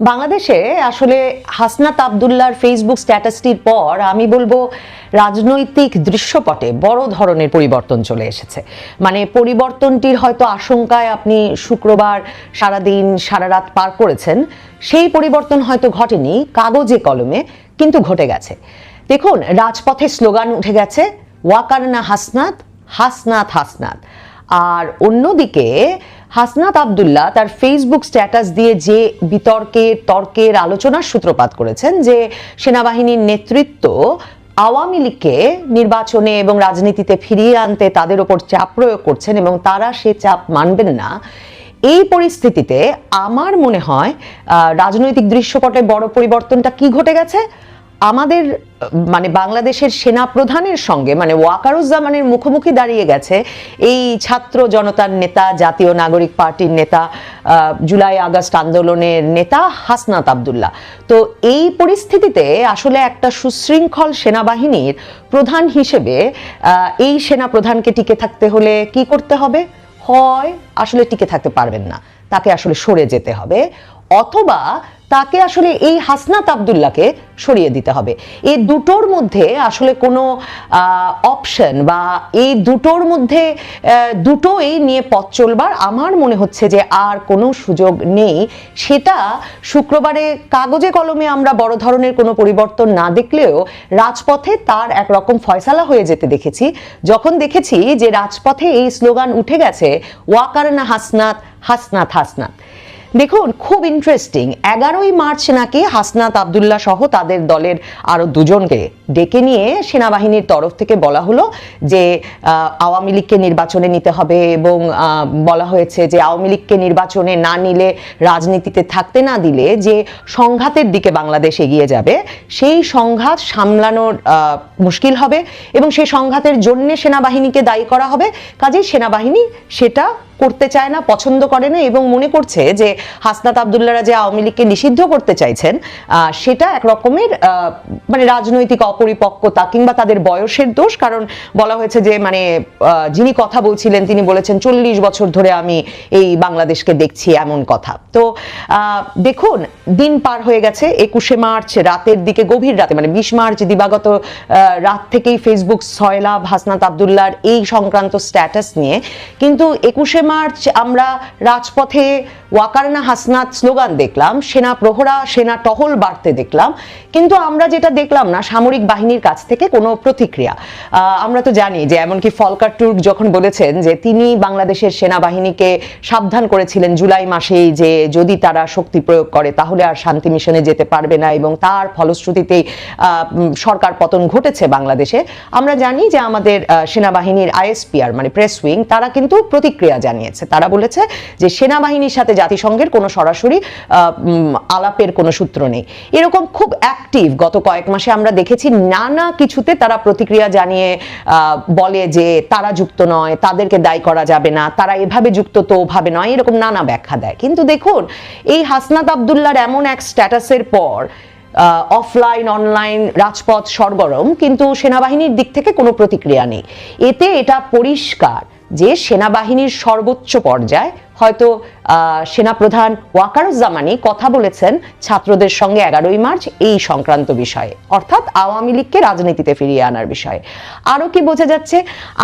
বাংলাদেশে আসলে হাসনাত আবদুল্লার ফেসবুক স্ট্যাটাসটির পর আমি বলব রাজনৈতিক দৃশ্যপটে বড় ধরনের পরিবর্তন চলে এসেছে। মানে পরিবর্তনটির হয়তো আশঙ্কায় আপনি শুক্রবার সারাদিন সারা রাত পার করেছেন, সেই পরিবর্তন হয়তো ঘটেনি কাগজে কলমে, কিন্তু ঘটে গেছে। দেখুন, রাজপথে স্লোগান উঠে গেছে, ওয়াকারনা হাসনাত হাসনাত হাসনাত। আর অন্যদিকে হাসনাত আবদুল্লাহ তার ফেসবুক স্ট্যাটাস দিয়ে যে বিতর্কের তর্কের আলোচনার সূত্রপাত করেছেন যে সেনাবাহিনীর নেতৃত্ব আওয়ামী লীগকে নির্বাচনে এবং রাজনীতিতে ফিরিয়ে আনতে তাদের ওপর চাপ প্রয়োগ করছেন এবং তারা সে চাপ মানবেন না। এই পরিস্থিতিতে আমার মনে হয় রাজনৈতিক দৃশ্যপটে বড় পরিবর্তনটা কি ঘটে গেছে? আমাদের মানে বাংলাদেশের সেনা প্রধানের সঙ্গে মানে ওয়াকারুজ্জামানের মুখোমুখি দাঁড়িয়ে গেছে এই ছাত্র জনতার নেতা, জাতীয় নাগরিক পার্টির নেতা জুলাই আগস্ট আন্দোলনের নেতা হাসনাত আবদুল্লাহ। তো এই পরিস্থিতিতে আসলে একটা সুশৃঙ্খল সেনাবাহিনীর প্রধান হিসেবে এই সেনা প্রধানকে টিকে থাকতে হলে কি করতে হবে? হয় আসলে টিকে থাকতে পারবেন না। তাকে আসলে সরে যেতে হবে। অথবা তাকে আসলে এই হাসনাত আবদুল্লাহকে সরিয়ে দিতে হবে। এই দুটোর মধ্যে আসলে কোনো অপশন বা এই দুটোর মধ্যে দুটোই নিয়ে পথ চলবার আমার মনে হচ্ছে যে আর কোনো সুযোগ নেই। সেটা শুক্রবারে কাগজে কলমে আমরা বড় ধরনের কোনো পরিবর্তন না দেখলেও রাজপথে তার একরকম ফয়সালা হয়ে যেতে দেখেছি। যখন দেখেছি যে রাজপথে এই স্লোগান উঠে গেছে, ওয়াকারনা হাসনাত হাসনাত হাসনাত। দেখুন খুব ইন্টারেস্টিং এগারোই মার্চ নাকি হাসনাত আবদুল্লাহ সহ তাদের দলের আরও দুজনকে। ডেকে নিয়ে সেনাবাহিনীর তরফ থেকে বলা হলো যে আওয়ামী লীগকে নির্বাচনে নিতে হবে এবং বলা হয়েছে যে, আওয়ামী লীগকে নির্বাচনে না নিলে রাজনীতিতে থাকতে না দিলে যে সংঘাতের দিকে বাংলাদেশ এগিয়ে যাবে, সেই সংঘাত সামলানোর মুশকিল হবে এবং সেই সংঘাতের জন্যে সেনাবাহিনীকে দায়ী করা হবে। কাজেই সেনাবাহিনী সেটা করতে চায় না, পছন্দ করে না এবং মনে করছে যে, হাসনাত আবদুল্লারা যে আওয়ামী লীগকে নিষিদ্ধ করতে চাইছেন সেটা এক রকমের মানে রাজনৈতিক অপরিপক্কতা কিংবা তাদের বয়সের দোষ, কারণ বলা হয়েছে যে মানে যিনি কথা বলছিলেন, তিনি বলেছেন, চল্লিশ বছর ধরে আমি এই বাংলাদেশকে দেখছি এমন কথা। তো দেখুন, দিন পার হয়ে গেছে, একুশে মার্চ, রাতের দিকে, গভীর রাতে মানে বিশ মার্চ, দিবাগত রাত থেকেই ফেসবুক সয়লাভ হাসনাত আবদুল্লার এই সংক্রান্ত স্ট্যাটাস নিয়ে। কিন্তু একুশে মার্চ, আমরা রাজপথে ওয়াকারনা হাসনাত স্লোগান দেখলাম, সেনা প্রহরা, সেনা টহল বাড়তে দেখলাম। কিন্তু আমরা যেটা দেখলাম না, সামরিক বাহিনীর কাছ থেকে কোনো প্রতিক্রিয়া। আমরা তো জানি যে এমনকি ফলকার টুর্ক যখন বলেছেন যে তিনি বাংলাদেশের সেনাবাহিনীকে সাবধান করেছিলেন জুলাই মাসেই যে যদি তারা শক্তি প্রয়োগ করে তাহলে আর শান্তি মিশনে যেতে পারবে না এবং তার ফলশ্রুতিতেই সরকার পতন ঘটেছে বাংলাদেশে। আমরা জানি যে আমাদের সেনাবাহিনীর আইএসপিআর মানে প্রেস উইং, তারা কিন্তু প্রতিক্রিয়া জানিয়েছে। তারা বলেছে যে সেনাবাহিনীর সাথে জাতিসংঘের কোনো সরাসরি আলাপের কোনো সূত্র নেই। এরকম খুব অ্যাক্টিভ গত কয়েক মাসে আমরা দেখেছি নানা কিছুতে তারা প্রতিক্রিয়া জানিয়ে বলে যে তারা যুক্ত নয়, তাদেরকে দায়ী করা যাবে না, তারা এভাবে যুক্ত তো ওভাবে নয়, এরকম নানা ব্যাখ্যা দেয়। কিন্তু দেখুন, এই হাসনাত আবদুল্লার এমন এক স্ট্যাটাসের পর অফলাইন, অনলাইন, রাজপথ সরগরম, কিন্তু সেনাবাহিনীর দিক থেকে কোনো প্রতিক্রিয়া নেই। এতে এটা পরিষ্কার যে সেনাবাহিনীর সর্বোচ্চ পর্যায়ে, হয়তো সেনাপ্রধান ওয়াকারুজ্জামানি কথা বলেছেন ছাত্রদের সঙ্গে এগারোই মার্চ এই সংক্রান্ত বিষয়ে। অর্থাৎ আওয়ামী লীগকে রাজনীতিতে ফিরিয়ে আনার বিষয়ে। আরও কি বোঝা যাচ্ছে?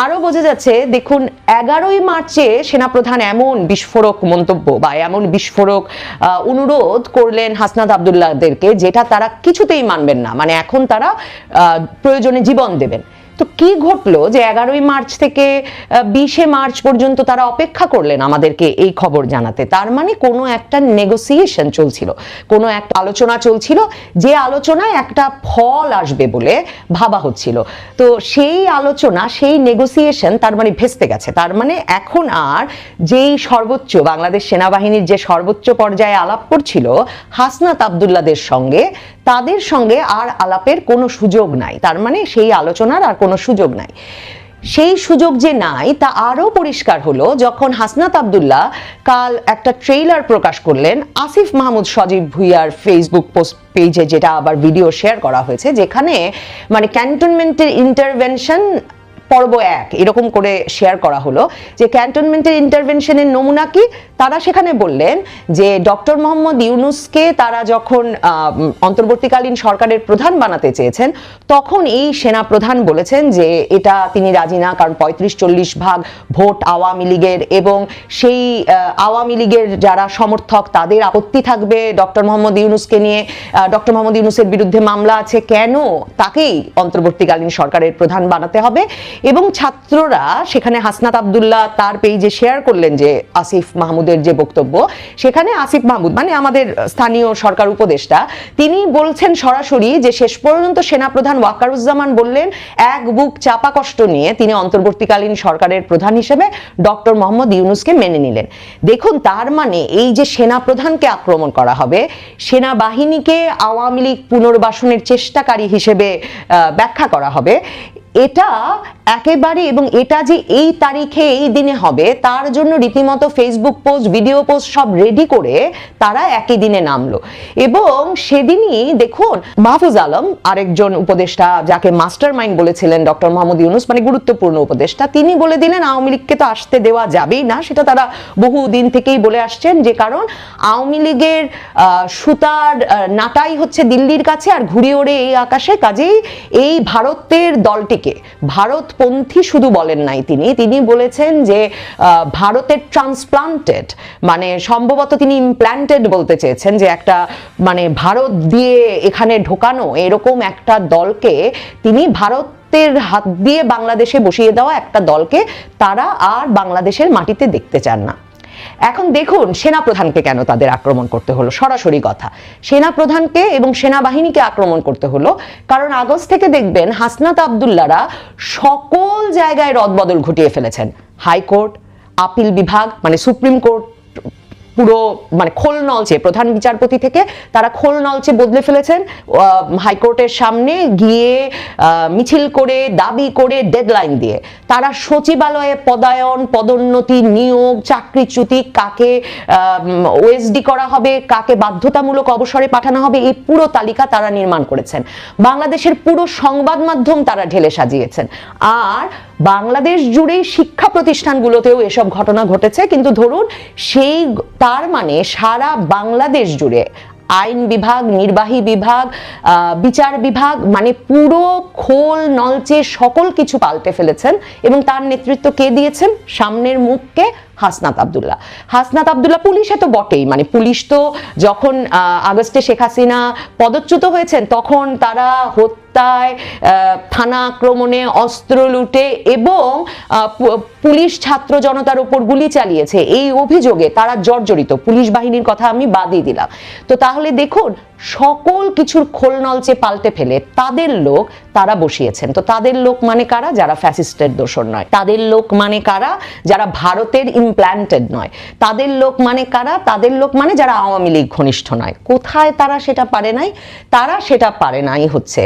আরও বোঝা যাচ্ছে, দেখুন, এগারোই মার্চে সেনাপ্রধান এমন বিস্ফোরক মন্তব্য বা এমন বিস্ফোরক অনুরোধ করলেন হাসনাত আবদুল্লাহদেরকে, যেটা তারা কিছুতেই মানবেন না। মানে এখন তারা প্রয়োজনে জীবন দেবেন। তো কি ঘটলো যে এগারোই মার্চ থেকে বিশে মার্চ পর্যন্ত তারা অপেক্ষা করলেন আমাদেরকে এই খবর জানাতে? তার মানে কোনো একটা নেগোসিয়েশন চলছিল, কোনো একটা আলোচনা চলছিল, যে আলোচনায় একটা ফল আসবে বলে ভাবা হচ্ছিল। তো সেই আলোচনা, সেই নেগোসিয়েশন তার মানে ভেস্তে গেছে। তার মানে এখন আর যেই সর্বোচ্চ, বাংলাদেশ সেনাবাহিনীর যে সর্বোচ্চ পর্যায়ে আলাপ করছিল হাসনাত আবদুল্লাদের সঙ্গে তাদের সঙ্গে আর আলাপের কোনো সুযোগ নাই। তার মানে সেই আলোচনার আর কোনো সুযোগ নাই। সেই সুযোগ যে নাই, তা আরও পরিষ্কার হলো যখন হাসনাত আবদুল্লাহ কাল একটা ট্রেইলার প্রকাশ করলেন আসিফ মাহমুদ সজীব ভুইয়ার ফেসবুক পোস্ট পেজে, যেটা আবার ভিডিও শেয়ার করা হয়েছে, যেখানে মানে ক্যান্টনমেন্টের ইন্টারভেনশন পর্ব এক, এরকম করে শেয়ার করা হলো যে ক্যান্টনমেন্টের ইন্টারভেনশনের নমুনা কি? তারা সেখানে বললেন যে ডক্টর মোহাম্মদ ইউনুসকে তারা যখন অন্তর্বর্তীকালীন সরকারের প্রধান বানাতে চেয়েছেন, তখন এই সেনা প্রধান বলেছেন যে এটা তিনি রাজি না, কারণ পঁয়ত্রিশ চল্লিশ ভাগ ভোট আওয়ামী লীগের এবং সেই আওয়ামী লীগের যারা সমর্থক তাদের আপত্তি থাকবে ডক্টর মোহাম্মদ ইউনুসকে নিয়ে। ডক্টর মোহাম্মদ ইউনুসের বিরুদ্ধে মামলা আছে, কেন তাকেই অন্তর্বর্তীকালীন সরকারের প্রধান বানাতে হবে? এবং ছাত্ররা সেখানে হাসনাত আবদুল্লাহ তার পেজে শেয়ার করলেন যে আসিফ মাহমুদের যে বক্তব্য, সেখানে আসিফ মাহমুদ মানে আমাদের স্থানীয় সরকার উপদেষ্টা, তিনি বলছেন সরাসরি যে শেষ পর্যন্ত সেনাপ্রধান ওয়াকারুজ্জামান বললেন, এক বুক চাপা কষ্ট নিয়ে তিনি অন্তর্বর্তীকালীন সরকারের প্রধান হিসেবে ডক্টর মোহাম্মদ ইউনুসকে মেনে নিলেন। দেখুন, তার মানে এই যে সেনাপ্রধানকে আক্রমণ করা হবে, সেনাবাহিনীকে আওয়ামী লীগ পুনর্বাসনের চেষ্টাকারী হিসেবে ব্যাখ্যা করা হবে এটা একেবারে এবং এটা যে এই তারিখে এই দিনে হবে, তার জন্য রীতিমতো ফেসবুক পোস্ট ভিডিও পোস্ট সব রেডি করে তারা একই দিনে নামলো। এবং সেদিনই দেখুন, মাহফুজ আলম আরেকজন উপদেষ্টা যাকে মাস্টার মাইন্ড বলেছিলেন ডক্টর মোহাম্মদ ইউনুস মানে গুরুত্বপূর্ণ উপদেষ্টা, তিনি বলে দিলেন, আওয়ামী লীগকে তো আসতে দেওয়া যাবেই না। সেটা তারা বহু দিন থেকেই বলে আসছেন, যে কারণ আওয়ামী লীগের সুতার নাটাই হচ্ছে দিল্লির কাছে আর ঘুরে ওড়ে এই আকাশে। কাজেই এই ভারতের দলটিকে ভারতপন্থী শুধু বলেন নাই তিনি। তিনি বলেছেন যে ভারতের ট্রান্সপ্লান্টেড মানে সম্ভবত তিনি ইমপ্ল্যান্টেড বলতে চেয়েছেন যে একটা মানে ভারত দিয়ে এখানে ঢোকানো এরকম একটা দলকে তিনি ভারত ভারতের হাত দিয়ে বাংলাদেশে বসিয়ে দেওয়া একটা দলকে তারা আর বাংলাদেশের মাটিতে দেখতে চান না। এখন দেখুন সেনাপ্রধানকে কেন তাদের আক্রমণ করতে হলো। সরাসরি কথা। সেনাপ্রধানকে এবং সেনাবাহিনীকে আক্রমণ করতে হলো। কারণ আগস্ট থেকে দেখবেন হাসনাত আবদুল্লারা সকল জায়গায় রদবদল ঘটিয়ে ফেলেছেন। হাইকোর্ট, আপিল বিভাগ মানে সুপ্রিম কোর্ট পুরো মানে খোল নলচে, প্রধান বিচারপতি থেকে তারা খোল নলচে বদলে ফেলেছেন। হাইকোর্টের সামনে গিয়ে মিছিল করে, দাবি করে ডেডলাইন দিয়ে। তারা সচিবালয়ে পদায়ন, পদোন্নতি, নিয়োগ, চাকরিচ্যুতি, কাকে ওএসডি করা হবে, কাকে বাধ্যতামূলক অবসরে পাঠানো হবে, এই পুরো তালিকা তারা নির্মাণ করেছেন। বাংলাদেশের পুরো সংবাদ মাধ্যম তারা ঢেলে সাজিয়েছেন। আর বাংলাদেশ জুড়েই শিক্ষা প্রতিষ্ঠানগুলোতেও এসব ঘটনা ঘটেছে, কিন্তু ধরুন সেই তার মানে সারা বাংলাদেশ জুড়ে আইন বিভাগ, নির্বাহী বিভাগ বিচার বিভাগ মানে পুরো খোল নলচে সকল কিছু পাল্টে ফেলেছেন এবং তার নেতৃত্ব কে দিয়েছেন? সামনের মুখকে হাসনাত আবদুল্লাহ। হাসনাত আবদুল্লাহ পুলিশে তো বটেই মানে পুলিশ তো যখন আগস্টে শেখ হাসিনা পদচ্যুত হয়েছেন তখন তারা হত্যায় থানা আক্রমণে অস্ত্র লুটে এবং পুলিশ ছাত্র জনতার উপর গুলি চালিয়েছে। এই অভিযোগে তারা জর্জরিত। পুলিশ বাহিনীর কথা আমি বাদই দিলাম। তো তাহলে দেখুন, সকল কিছুর খোল নলচে পাল্টে ফেলে, তাদের লোক তারা বসিয়েছেন। তো তাদের লোক মানে কারা? যারা ফ্যাসিস্টের দোষর নয়। তাদের লোক মানে কারা? যারা ভারতের ইমপ্ল্যান্টেড নয়। তাদের লোক মানে কারা? তাদের লোক মানে যারা আওয়ামী লীগ ঘনিষ্ঠ নয়। কোথায় তারা সেটা পারে নাই? তারা সেটা পারে নাই হচ্ছে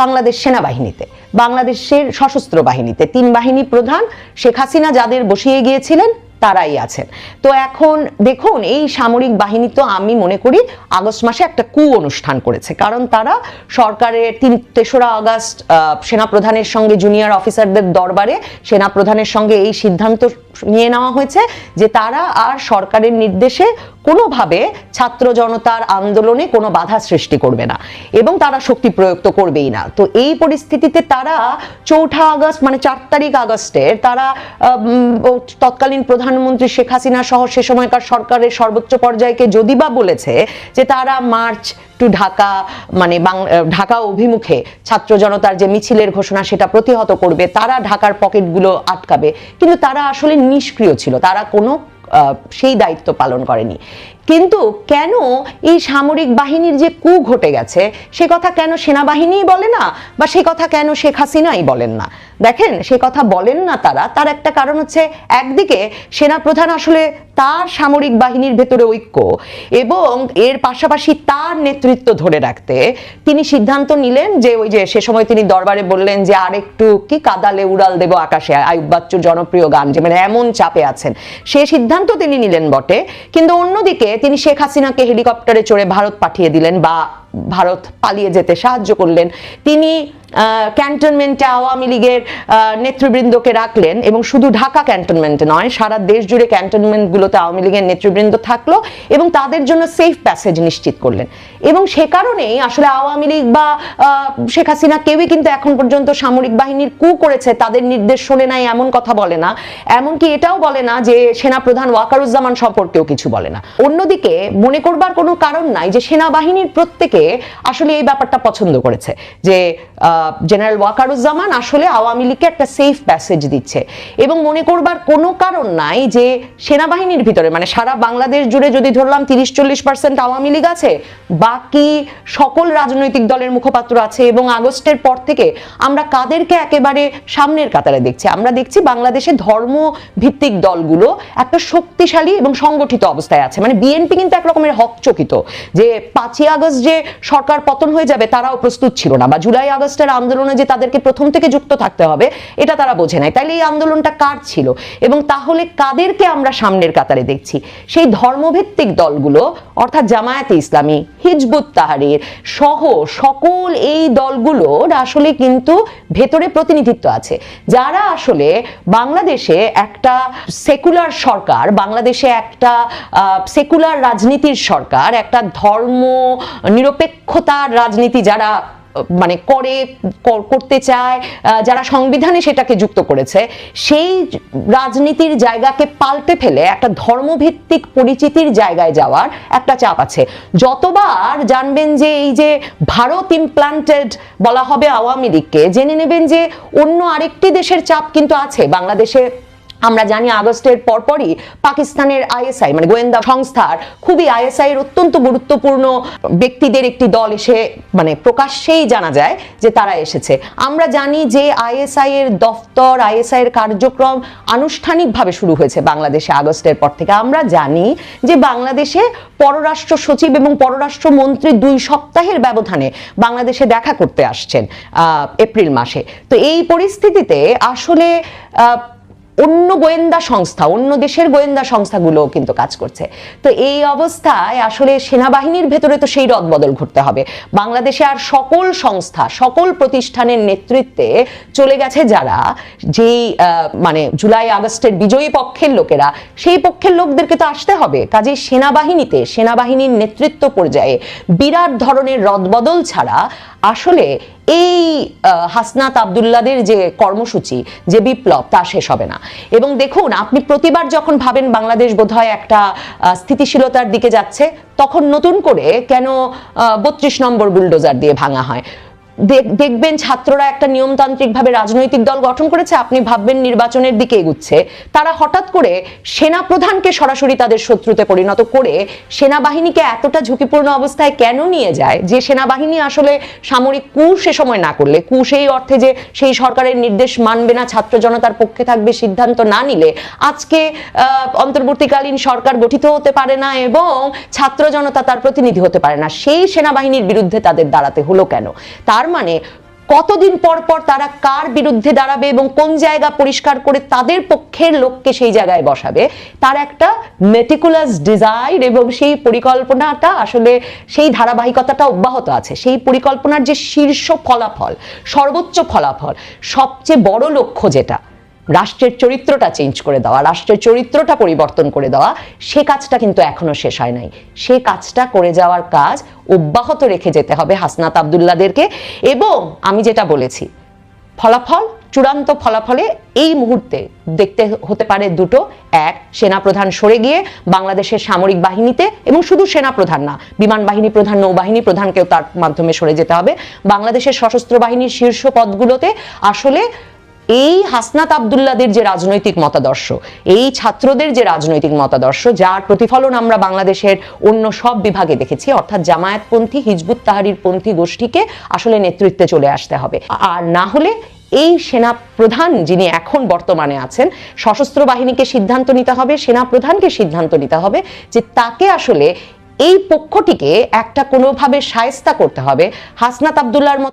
বাংলাদেশ সেনাবাহিনীতে, বাংলাদেশের সশস্ত্র বাহিনীতে। তিন বাহিনী প্রধান, শেখ হাসিনা যাদের বসিয়ে গিয়েছিলেন, তারাই আছেন। তো এখন দেখুন, এই সামরিক বাহিনী তো আমি মনে করি আগস্ট মাসে একটা কু অনুষ্ঠান করেছে। কারণ তারা সরকারের তিন, তেসরা আগস্ট সেনাপ্রধানের সঙ্গে জুনিয়র অফিসারদের দরবারে সেনাপ্রধানের সঙ্গে এই সিদ্ধান্ত নিয়ে নেওয়া হয়েছে যে তারা আর সরকারের নির্দেশে কোনোভাবে ছাত্র জনতার আন্দোলনে কোনো বাধা সৃষ্টি করবে না এবং তারা শক্তি প্রয়োগ তো করবেই না। তো এই পরিস্থিতিতে তারা চৌঠা আগস্ট মানে চার তারিখ আগস্টের তারা তৎকালীন প্রধানমন্ত্রী শেখ হাসিনা সহ সে সময়কার সরকারের সর্বোচ্চ পর্যায়কে যদি বা বলেছে যে তারা মার্চ টু ঢাকা মানে ঢাকা অভিমুখে ছাত্র জনতার যে মিছিলের ঘোষণা সেটা প্রতিহত করবে, তারা ঢাকার পকেটগুলো আটকাবে। কিন্তু তারা আসলে নিষ্ক্রিয় ছিল, তারা কোনো সেই দায়িত্ব পালন করেনি। কিন্তু কেন এই সামরিক বাহিনীর যে কু ঘটে গেছে, সে কথা কেন সেনাবাহিনীই বলে না বা সে কথা কেন শেখ হাসিনাই বলেন না? দেখেন, সে কথা বলেন না তারা, তার একটা কারণ হচ্ছে একদিকে সেনা প্রধান আসলে তার সামরিক বাহিনীর ভেতরে ঐক্য এবং এর পাশাপাশি তার নেতৃত্ব ধরে রাখতে তিনি সিদ্ধান্ত নিলেন যে ওই যে সে সময় তিনি দরবারে বললেন যে আরেকটু কি কাদালে উড়াল দেব আকাশে, আয়ুব বাচ্চুর জনপ্রিয় গান যে মানে এমন চাপে আছেন। সে সিদ্ধান্ত তিনি নিলেন বটে। কিন্তু অন্যদিকে তিনি শেখ হাসিনাকে হেলিকপ্টারে চড়ে ভারত পাঠিয়ে দিলেন বা ভারত পালিয়ে যেতে সাহায্য করলেন। তিনি ক্যান্টনমেন্টে আওয়ামী লীগের নেতৃবৃন্দকে রাখলেন এবং শুধু ঢাকা ক্যান্টনমেন্টে নয়, সারা দেশ জুড়ে ক্যান্টনমেন্টগুলোতে আওয়ামী লীগের নেতৃবৃন্দ থাকল এবং তাদের জন্য সেফ প্যাসেজ নিশ্চিত করলেন। এবং সে কারণেই আসলে আওয়ামী লীগ বা শেখ হাসিনা কেউই কিন্তু এখন পর্যন্ত সামরিক বাহিনীর কু করেছে, তাদের নির্দেশ শোনে নাই, এমন কথা বলে না। এমনকি এটাও বলে না যে সেনা প্রধান ওয়াকারুজ্জামান সম্পর্কেও কিছু বলে না। অন্যদিকে মনে করবার কোনো কারণ নাই যে সেনাবাহিনীর প্রত্যেকে আসলে এই ব্যাপারটা পছন্দ করেছে যে জেনারেল ওয়াকারুজ্জামান আসলে আওয়ামী লীগকে একটা সেফ প্যাসেজ দিচ্ছে। এবং মনে করবার কোনো কারণ নাই যে সেনাবাহিনীর ভিতরে মানে সারা বাংলাদেশ জুড়ে যদি ধরলাম তিরিশ চল্লিশ পার্সেন্ট আওয়ামী লীগ আছে, বাকি সকল রাজনৈতিক দলের মুখপাত্র আছে এবং আগস্টের পর থেকে আমরা কাদেরকে একেবারে সামনের কাতারে দেখছি। আমরা দেখছি বাংলাদেশে ধর্ম ভিত্তিক দলগুলো একটা শক্তিশালী এবং সংগঠিত অবস্থায় আছে। মানে বিএনপি কিন্তু একরকমের হকচকিত যে পাঁচই আগস্ট যে সরকার পতন হয়ে যাবে তারাও প্রস্তুত ছিল না। বা জুলাই আগস্টের আন্দোলনে যে তাদেরকে প্রথম থেকে যুক্ত থাকতে হবে, এটা তারা বোঝে নাই। তাইলে এই আন্দোলনটা কার ছিল? এবং তাহলে কাদেরকে আমরা সামনের কাতারে দেখছি? সেই ধর্মভিত্তিক দলগুলো, অর্থাৎ জামায়াতে ইসলামী, হিজবুত তাহারির সহ সকল এই দলগুলোর আসলে কিন্তু ভেতরে প্রতিনিধিত্ব আছে। যারা আসলে বাংলাদেশে একটা সেকুলার সরকার, বাংলাদেশে একটা সেকুলার রাজনীতির সরকার, একটা ধর্ম নিরপেক্ষতার রাজনীতি যারা মানে করে করতে চায় যারা সংবিধানে সেটাকে যুক্ত করেছে, সেই রাজনীতির জায়গাকে পাল্টে ফেলে একটা ধর্মভিত্তিক পরিচিতির জায়গায় যাওয়ার একটা চাপ আছে। যতবার জানবেন যে এই যে ভারত ইমপ্লান্টেড বলা হবে আওয়ামী লীগকে, জেনে নেবেন যে অন্য আরেকটি দেশের চাপ কিন্তু আছে, বাংলাদেশে আমরা জানি আগস্টের পরপরই পাকিস্তানের আইএসআই মানে গোয়েন্দা সংস্থার, খুবই আইএসআই এর অত্যন্ত গুরুত্বপূর্ণ ব্যক্তিদের একটি দল এসে মানে প্রকাশ্যেই জানা যায় যে তারা এসেছে। আমরা জানি যে আইএসআই এর দফতর আইএসআই এর কার্যক্রম আনুষ্ঠানিকভাবে শুরু হয়েছে বাংলাদেশে আগস্টের পর থেকে। আমরা জানি যে বাংলাদেশে পররাষ্ট্র সচিব এবং পররাষ্ট্র মন্ত্রী দুই সপ্তাহের ব্যবধানে বাংলাদেশে দেখা করতে আসছেন এপ্রিল মাসে। তো এই পরিস্থিতিতে আসলে অন্য গোয়েন্দা সংস্থা, অন্য দেশের গোয়েন্দা সংস্থাগুলোও কিন্তু কাজ করছে। তো এই অবস্থায় আসলে সেনাবাহিনীর ভেতরে তো সেই রদবদল ঘটতে হবে। বাংলাদেশে আর সকল সংস্থা, সকল প্রতিষ্ঠানের নেতৃত্বে চলে গেছে যারা যেই মানে জুলাই আগস্টের বিজয়ী পক্ষের লোকেরা, সেই পক্ষের লোকদেরকে তো আসতে হবে। কাজে সেনাবাহিনীতে, সেনাবাহিনীর নেতৃত্ব পর্যায়ে বিরাট ধরনের রদবদল ছাড়া আসলে এই হাসনাত আবদুল্লাদের যে কর্মসূচি, যে বিপ্লব, তা শেষ হবে না। এবং দেখুন, আপনি প্রতিবার যখন ভাবেন বাংলাদেশ বোধহয় একটা স্থিতিশীলতার দিকে যাচ্ছে, তখন নতুন করে কেন বত্রিশ নম্বর বুলডোজার দিয়ে ভাঙা হয়? দেখবেন ছাত্ররা একটা নিয়মতান্ত্রিকভাবে রাজনৈতিক দল গঠন করেছে, আপনি ভাববেন নির্বাচনের দিকে এগুচ্ছে। তারা হঠাৎ করে সেনা প্রধানকে সরাসরি তাদের শত্রুতে পরিণত করে সেনাবাহিনীকে এতটা ঝুঁকিপূর্ণ অবস্থায় কেন নিয়ে যায়? যে সেনাবাহিনী আসলে সামরিক কু সে সময় না করলে কু সেই অর্থে যে সেই সরকারের নির্দেশ মানবে না, ছাত্র জনতার পক্ষে থাকবে, সিদ্ধান্ত না নিলে, আজকে অন্তর্বর্তীকালীন সরকার গঠিত হতে পারে না এবং ছাত্র জনতা তার প্রতিনিধি হতে পারে না। সেই সেনাবাহিনীর বিরুদ্ধে তাদের দাঁড়াতে হলো কেন? তার মানে কতদিন পর পর তারা কার বিরুদ্ধে দাঁড়াবে এবং কোন জায়গা পরিষ্কার করে তাদের পক্ষের লোককে সেই জায়গায় বসাবে, তার একটা মেটিকুলাস ডিজাইন এবং সেই পরিকল্পনাটা আসলে সেই ধারাবাহিকতাটা অব্যাহত আছে। সেই পরিকল্পনার যে শীর্ষ ফলাফল, সর্বোচ্চ ফলাফল, সবচেয়ে বড় লক্ষ্য যেটা রাষ্ট্রের চরিত্রটা চেঞ্জ করে দেওয়া, রাষ্ট্রের চরিত্রটা পরিবর্তন করে দেওয়া, সে কাজটা কিন্তু এখনও শেষ হয় নাই। সে কাজটা করে যাওয়ার কাজ অব্যাহত রেখে যেতে হবে হাসনাত আবদুল্লাদেরকে। এবং আমি যেটা বলেছি, ফলাফল, চূড়ান্ত ফলাফলে এই মুহূর্তে দেখতে হতে পারে দুটো। এক, সেনাপ্রধান সরে গিয়ে বাংলাদেশের সামরিক বাহিনীতে, এবং শুধু সেনাপ্রধান না, বিমান বাহিনী প্রধান, নৌবাহিনী প্রধানকেও তার মাধ্যমে সরে যেতে হবে। বাংলাদেশের সশস্ত্র বাহিনীর শীর্ষ পদগুলোতে আসলে এই হাসনাত আবদুল্লাদের যে রাজনৈতিক মতাদর্শ, এই ছাত্রদের যে রাজনৈতিক মতাদর্শ, যার প্রতিফলন আমরা বাংলাদেশের অন্য সব বিভাগে দেখেছি, অর্থাৎ জামায়াতপন্থী, হিজবুত তাহারির পন্থী গোষ্ঠীকে আসলে নেতৃত্বে চলে আসতে হবে। আর না হলে এই সেনা প্রধান যিনি এখন বর্তমানে আছেন, সশস্ত্র বাহিনীকে সিদ্ধান্ত নিতে হবে, সেনা প্রধানকে সিদ্ধান্ত নিতে হবে যে তাকে আসলে এই পক্ষটিকে একটা কোনোভাবে সায়স্তা করতে হবে। হাসনাত আবদুল্লার মতো